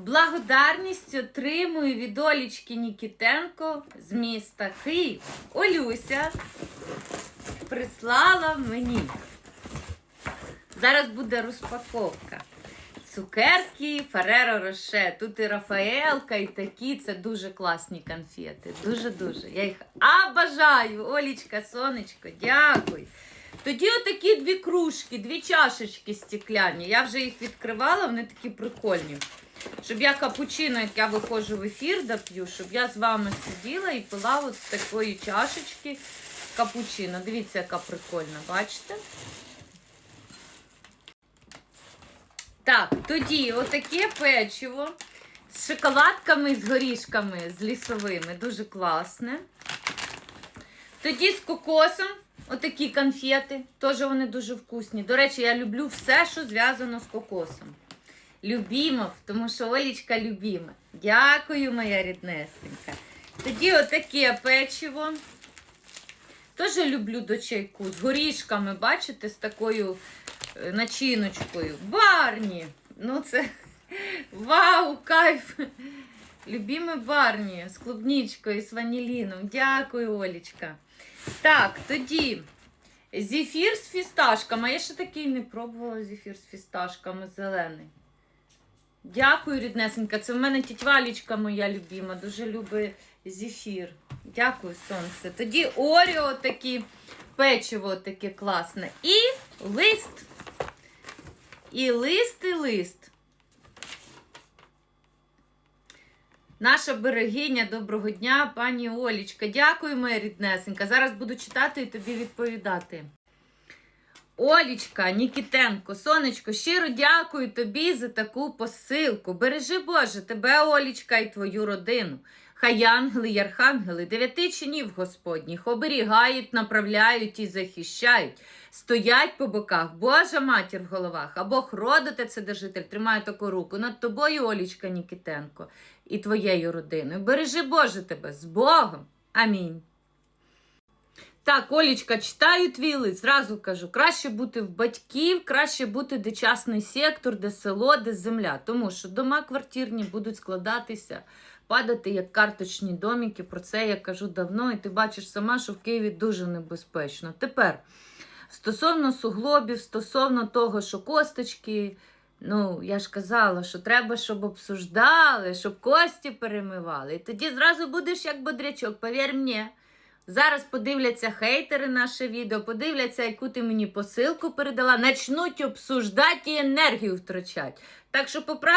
благодарність отримую від Олічки Нікітенко з міста Київ. Олюся прислала мені. Зараз буде розпаковка. Цукерки Фереро Роше. Тут і Рафаелка, і такі. Це дуже класні конфети. Дуже-дуже. Я їх обожаю. Олічка, сонечко, дякую. Тоді отакі дві кружки, дві чашечки стекляні. Я вже їх відкривала, вони такі прикольні. Щоб я капучино, як я виходжу в ефір, доп'ю, щоб я з вами сиділа і пила от з такої чашечки капучино. Дивіться, яка прикольна, бачите? Так, тоді отаке печиво з шоколадками з горішками, з лісовими. Дуже класне. Тоді з кокосом отакі конфети. Теж вони дуже вкусні. До речі, я люблю все, що зв'язано з кокосом. Любімов, тому що Олічка любима. Дякую, моя ріднесенька. Тоді отаке печиво. Теж люблю до чайку з горішками, бачите, з такою е, начиночкою. Барні. Ну, це вау, кайф. Любіме барні з клубничкою, з ваніліном. Дякую, Олічка. Так, тоді зефір з фісташками. Я ще такий не пробувала зефір з фісташками зелений. Дякую, ріднесенька. Це в мене тіть Валічка моя любима, дуже любить зефір. Дякую, сонце. Тоді Оріо такі, печиво таке класне. І лист. І лист, і лист. Наша берегиня, доброго дня, пані Олічка. Дякую, моя ріднесенька. Зараз буду читати і тобі відповідати. Олічка, Нікітенко, сонечко, щиро дякую тобі за таку посилку. Бережи Боже, тебе, Олічка, і твою родину. Хай ангели й архангели, дев'яти чинів Господніх, оберігають, направляють і захищають. Стоять по боках, Божа матір в головах, а Бог родите це держитель, тримає таку руку над тобою, Олічка Нікітенко, і твоєю родиною. Бережи Боже тебе з Богом. Амінь. Так, Олічка, читаю твій лист, зразу кажу, краще бути в батьків, краще бути де сектор, де село, де земля. Тому що дома квартирні будуть складатися, падати як карточні доміки. Про це я кажу давно, і ти бачиш сама, що в Києві дуже небезпечно. Тепер, стосовно суглобів, стосовно того, що косточки. Ну, я ж казала, що треба, щоб обсуждали, щоб кості перемивали. І тоді зразу будеш як бодрячок, повір мені. Зараз подивляться хейтери наше відео, подивляться, яку ти мені посилку передала, начнуть обсуждати і енергію втрачати. Так що поправ.